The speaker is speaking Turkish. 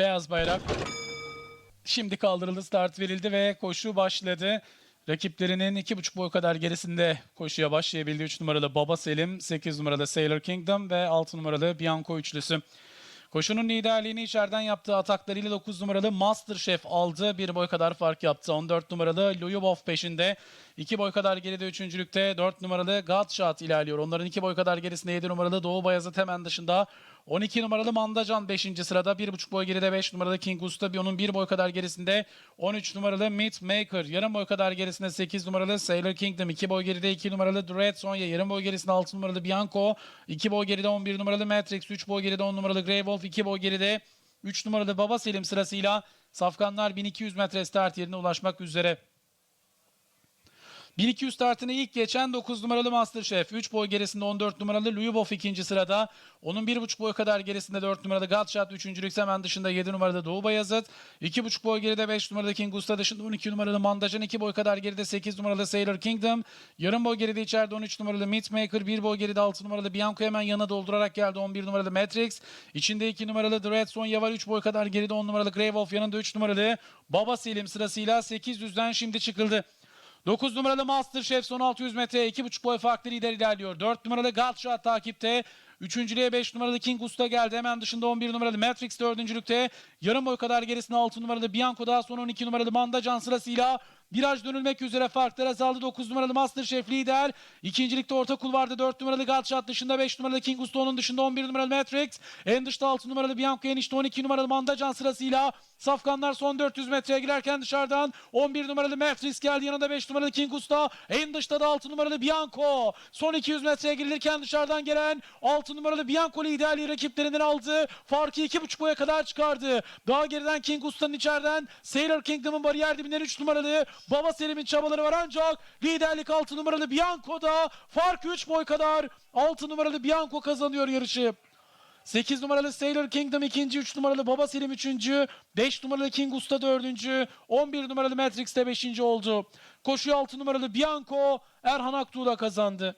Beyaz bayrak. Şimdi kaldırıldı, start verildi ve koşu başladı. Rakiplerinin iki buçuk boy kadar gerisinde koşuya başlayabildi. 3 numaralı Baba Selim, 8 numaralı Sailor Kingdom ve 6 numaralı Bianco üçlüsü. Koşunun liderliğini içeriden yaptığı ataklarıyla 9 numaralı Masterchef aldı. Bir boy kadar fark yaptı. 14 numaralı Luyubov peşinde. 2 boy kadar geride üçüncülükte 4 numaralı Godshot ilerliyor. Onların 2 boy kadar gerisinde 7 numaralı Doğu Bayazıt hemen dışında. 12 numaralı Mandacan 5. sırada. 1,5 boy geride 5 numaralı King Usta. Bir onun 1 boy kadar gerisinde 13 numaralı Meat Maker. Yarım boy kadar gerisinde 8 numaralı Sailor Kingdom. 2 boy geride 2 numaralı Dread Sonya. Yarım boy gerisinde 6 numaralı Bianco. 2 boy geride 11 numaralı Matrix. 3 boy geride 10 numaralı Grey Wolf. 2 boy geride 3 numaralı Baba Selim sırasıyla Safkanlar 1200 metre start yerine ulaşmak üzere. 1200 startını ilk geçen 9 numaralı Masterchef. 3 boy gerisinde 14 numaralı Luyubov ikinci sırada. Onun 1,5 boy kadar gerisinde 4 numaralı Godshot. Üçüncülük hemen dışında 7 numaralı Doğu Bayazıt. 2,5 boy geride 5 numaralı King Usta dışında 12 numaralı Mandajan. 2 boy kadar geride 8 numaralı Sailor Kingdom. Yarım boy geride içeride 13 numaralı Meatmaker. 1 boy geride 6 numaralı Bianco hemen yana doldurarak geldi 11 numaralı Matrix. İçinde 2 numaralı Dread Sonya var. 3 boy kadar geride 10 numaralı Grey Wolf. Yanında 3 numaralı Baba Selim sırasıyla 800'den şimdi çıkıldı. 9 numaralı Masterchef son 600 metre 2,5 boy farklı lider ilerliyor. 4 numaralı Godshot takipte. Üçüncülüğe 5 numaralı King Usta geldi. Hemen dışında 11 numaralı Matrix dördüncülükte. Yarım boy kadar gerisinde 6 numaralı Bianco daha sonra 12 numaralı Mandacan sırasıyla viraj dönülmek üzere farklar azaldı. 9 numaralı Masterchef lider. İkincilikte orta kulvarda 4 numaralı Godshot dışında 5 numaralı King Usta onun dışında 11 numaralı Matrix. En dışta 6 numaralı Bianco en içte 12 numaralı Mandacan sırasıyla Safkanlar son 400 metreye girerken dışarıdan 11 numaralı Matrix geldi. Yanında 5 numaralı King Usta. En dışta da 6 numaralı Bianco. Son 200 metreye girilirken dışarıdan gelen 6 numaralı Bianco liderliği rakiplerinden aldı. Farkı 2,5 boya kadar çıkardı. Daha geriden King Usta'nın içeriden Sailor Kingdom'un bariyer dibinden 3 numaralı Baba Selim'in çabaları var ancak liderlik 6 numaralı Bianco'da fark 3 boy kadar 6 numaralı Bianco kazanıyor yarışı. 8 numaralı Sailor Kingdom ikinci, 3 numaralı Baba Selim üçüncü, 5 numaralı King Usta dördüncü, 11 numaralı Matrix de beşinci oldu. Koşuyu 6 numaralı Bianco Erhan Aktuğ'la kazandı.